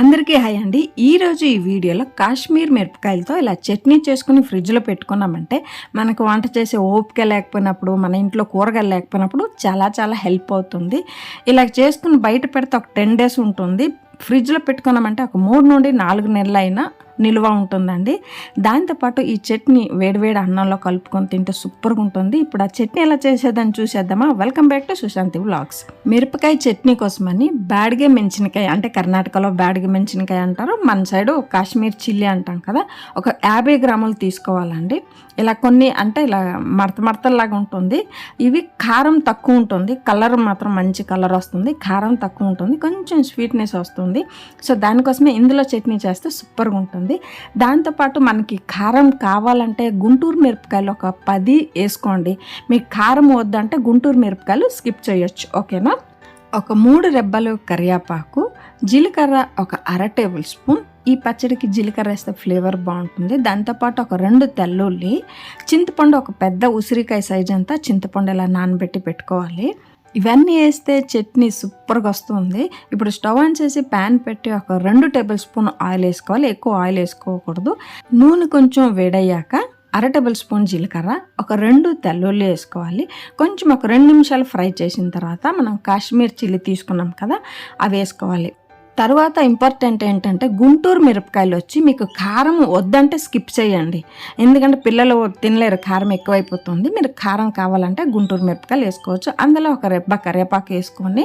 అందరికీ హాయ్ అండి. ఈరోజు ఈ వీడియోలో కాశ్మీర్ మిరపకాయలతో ఇలా చట్నీ చేసుకుని ఫ్రిడ్జ్లో పెట్టుకున్నామంటే మనకు వంట చేసే ఓపిక లేకపోయినప్పుడు మన ఇంట్లో కూరగాయలు లేకపోయినప్పుడు చాలా చాలా హెల్ప్ అవుతుంది. ఇలా చేసుకుని బయట పెడితే ఒక టెన్ డేస్ ఉంటుంది. ఫ్రిడ్జ్లో పెట్టుకున్నామంటే ఒక మూడు నుండి నాలుగు నెలలైనా నిల్వ ఉంటుందండి. దాంతోపాటు ఈ చట్నీ వేడివేడి అన్నంలో కలుపుకొని తింటే సూపర్గా ఉంటుంది. ఇప్పుడు ఆ చట్నీ ఎలా చేసేదని చూసేద్దామా? Welcome back to Sushanti vlogs మిరపకాయ చట్నీ కోసమని బ్యాడ్గే మెంచినకాయ అంటే కర్ణాటకలో బ్యాడ్గే మెంచినకాయ అంటారు. మన సైడు కాశ్మీర్ చిల్లీ అంటాం కదా. ఒక యాభై గ్రాములు తీసుకోవాలండి. ఇలా కొన్ని అంటే ఇలా మడత మడతల్లాగా ఉంటుంది. ఇవి కారం తక్కువ ఉంటుంది. కలర్ మాత్రం మంచి కలర్ వస్తుంది. కారం తక్కువ ఉంటుంది. కొంచెం స్వీట్నెస్ వస్తుంది. సో దానికోసమే ఇందులో చట్నీ చేస్తే సూపర్గా ఉంటుంది. దాంతోపాటు మనకి కారం కావాలంటే గుంటూరు మిరపకాయలు ఒక పది వేసుకోండి. మీకు కారం వద్దంటే గుంటూరు మిరపకాయలు స్కిప్ చేయొచ్చు. ఓకేనా? ఒక మూడు రెబ్బలు కరివేపాకు జీలకర్ర ఒక అర టేబుల్ స్పూన్. ఈ పచ్చడికి జీలకర్ర వేస్తే ఫ్లేవర్ బాగుంటుంది. దాంతోపాటు ఒక రెండు తెల్లుల్లి చింతపండు ఒక పెద్ద ఉసిరికాయ సైజ్ అంతా చింతపండు ఇలా నానబెట్టి పెట్టుకోవాలి. ఇవన్నీ వేస్తే చట్నీ సూపర్గా వస్తుంది. ఇప్పుడు స్టవ్ ఆన్ చేసి ప్యాన్ పెట్టి ఒక రెండు టేబుల్ స్పూన్ ఆయిల్ వేసుకోవాలి. ఎక్కువ ఆయిల్ వేసుకోకూడదు. నూనె కొంచెం వేడయ్యాక అర టేబుల్ స్పూన్ జీలకర్ర ఒక రెండు తెల్లుల్లి వేసుకోవాలి. కొంచెం ఒక రెండు నిమిషాలు ఫ్రై చేసిన తర్వాత మనం కాశ్మీర్ చిల్లీ తీసుకున్నాం కదా అవి వేసుకోవాలి. తర్వాత ఇంపార్టెంట్ ఏంటంటే గుంటూరు మిరపకాయలు వచ్చి మీకు కారం వద్దంటే స్కిప్ చేయండి. ఎందుకంటే పిల్లలు తినలేరు కారం ఎక్కువైపోతుంది. మీరు కారం కావాలంటే గుంటూరు మిరపకాయలు వేసుకోవచ్చు. అందులో ఒక రెబ్బ కరివేపాకు వేసుకొని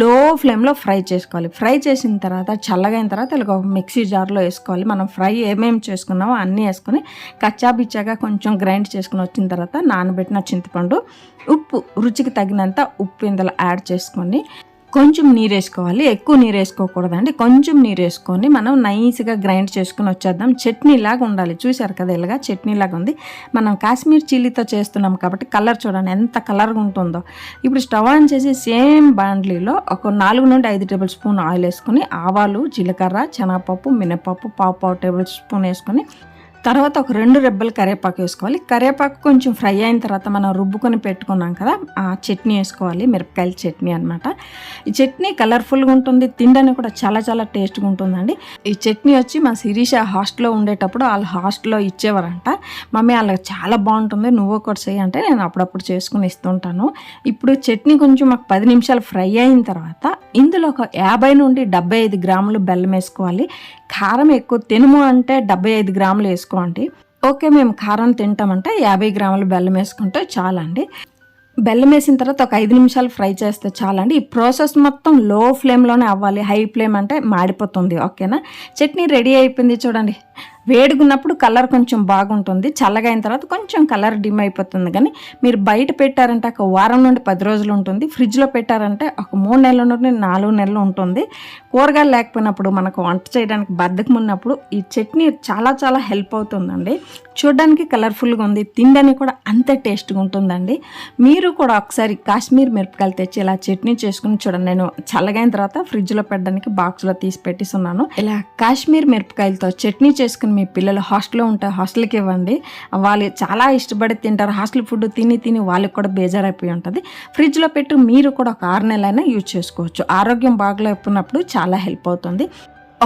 లో ఫ్లేమ్లో ఫ్రై చేసుకోవాలి. ఫ్రై చేసిన తర్వాత చల్లగైన తర్వాత ఇలా ఒక మిక్సీ జార్లో వేసుకోవాలి. మనం ఫ్రై ఏమేమి చేసుకున్నామో అన్నీ వేసుకొని కచ్చాబిచ్చాగా కొంచెం గ్రైండ్ చేసుకుని వచ్చిన తర్వాత నానబెట్టిన చింతపండు ఉప్పు రుచికి తగినంత ఉప్పు ఇందులో యాడ్ చేసుకొని కొంచెం నీరు వేసుకోవాలి ఎక్కువ నీరు వేసుకోకూడదండి కొంచెం నీరు వేసుకొని మనం నైస్గా గ్రైండ్ చేసుకుని వచ్చేద్దాం. చట్నీలాగా ఉండాలి. చూసారు కదా ఇలాగా చట్నీ లాగా ఉంది. మనం కాశ్మీర్ చిల్లీతో చేస్తున్నాం కాబట్టి కలర్ చూడండి ఎంత కలర్గా ఉంటుందో. ఇప్పుడు స్టవ్ ఆన్ చేసి సేమ్ బాండ్లీలో ఒక నాలుగు నుండి ఐదు టేబుల్ స్పూన్ ఆయిల్ వేసుకుని ఆవాలు జీలకర్ర శనగపప్పు మినపప్పు పావు పావు టేబుల్ స్పూన్ వేసుకొని తర్వాత ఒక రెండు రెబ్బలు కరివేపాకు వేసుకోవాలి. కరివేపాకు కొంచెం ఫ్రై అయిన తర్వాత మనం రుబ్బుకొని పెట్టుకున్నాం కదా ఆ చట్నీ వేసుకోవాలి మిరపకాయల చట్నీ అనమాట ఈ చట్నీ కలర్ఫుల్గా ఉంటుంది తినడానికి కూడా చాలా చాలా టేస్ట్గా ఉంటుందండి. ఈ చట్నీ వచ్చి మా శిరీష హాస్టల్లో ఉండేటప్పుడు వాళ్ళ హాస్టల్లో ఇచ్చేవారంట. మమ్మీ వాళ్ళకి చాలా బాగుంటుంది నువ్వు ఒకటి చేయి అంటే నేను అప్పుడప్పుడు చేసుకుని ఇస్తుంటాను. ఇప్పుడు చట్నీ కొంచెం మాకు పది నిమిషాలు ఫ్రై అయిన తర్వాత ఇందులో ఒక యాభై నుండి డెబ్బై ఐదు గ్రాములు బెల్లం వేసుకోవాలి. కారం ఎక్కువ తినుము అంటే డెబ్బై ఐదు గ్రాములు వేసుకోవాలి వేసుకోండి. ఓకే మేము కారం తింటామంటే. యాభై గ్రాములు బెల్లం వేసుకుంటే చాలండి. బెల్లం వేసిన తర్వాత ఒక ఐదు నిమిషాలు ఫ్రై చేస్తే చాలండి. ఈ ప్రాసెస్ మొత్తం లో ఫ్లేమ్లోనే అవ్వాలి. హై ఫ్లేమ్ అంటే మాడిపోతుంది. ఓకేనా? చట్నీ రెడీ అయిపోయింది చూడండి. వేడుకున్నప్పుడు కలర్ కొంచెం బాగుంటుంది. చల్లగా అయిన తర్వాత కొంచెం కలర్ డిమ్ అయిపోతుంది. కానీ మీరు బయట పెట్టారంటే ఒక వారం నుండి పది రోజులు ఉంటుంది. ఫ్రిడ్జ్లో పెట్టారంటే ఒక మూడు నెలల నుండి నాలుగు నెలలు ఉంటుంది. కూరగాయలు లేకపోయినప్పుడు మనకు వంట చేయడానికి బద్దకం ఉన్నప్పుడు ఈ చట్నీ చాలా చాలా హెల్ప్ అవుతుందండి. చూడడానికి కలర్ఫుల్గా ఉంది. తినడానికి కూడా అంతే టేస్ట్గా ఉంటుందండి. మీరు కూడా ఒకసారి కాశ్మీర్ మిరపకాయలు తెచ్చి ఇలా చట్నీ చేసుకుని చూడండి. నేను చల్లగైన తర్వాత ఫ్రిడ్జ్లో పెట్టడానికి బాక్స్లో తీసి పెట్టిస్తున్నాను. ఇలా కాశ్మీర్ మిరపకాయలతో చట్నీ చేసుకుని మీ పిల్లలు హాస్టల్లో ఉంటే హాస్టల్కి ఇవ్వండి. వాళ్ళు చాలా ఇష్టపడి తింటారు. హాస్టల్ ఫుడ్ తిని తిని వాళ్ళకి కూడా బేజారైపోయి ఉంటుంది. ఫ్రిడ్జ్లో పెట్టి మీరు కూడా ఒక ఆరు నెలలైనా యూజ్ చేసుకోవచ్చు. ఆరోగ్యం బాగలేకున్నప్పుడు చాలా హెల్ప్ అవుతుంది.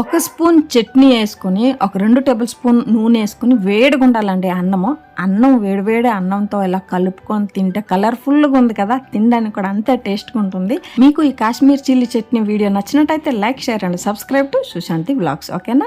ఒక స్పూన్ చట్నీ వేసుకొని ఒక రెండు టేబుల్ స్పూన్ నూనె వేసుకుని వేడిగా ఉండాలండి అన్నము. అన్నం వేడివేడి అన్నంతో ఇలా కలుపుకొని తింటే కలర్ఫుల్గా ఉంది కదా తినడానికి కూడా అంతే టేస్ట్గా ఉంటుంది. మీకు ఈ కాశ్మీర్ చిల్లీ చట్నీ వీడియో నచ్చినట్టయితే like share and subscribe to Sushanti blogs ఓకేనా?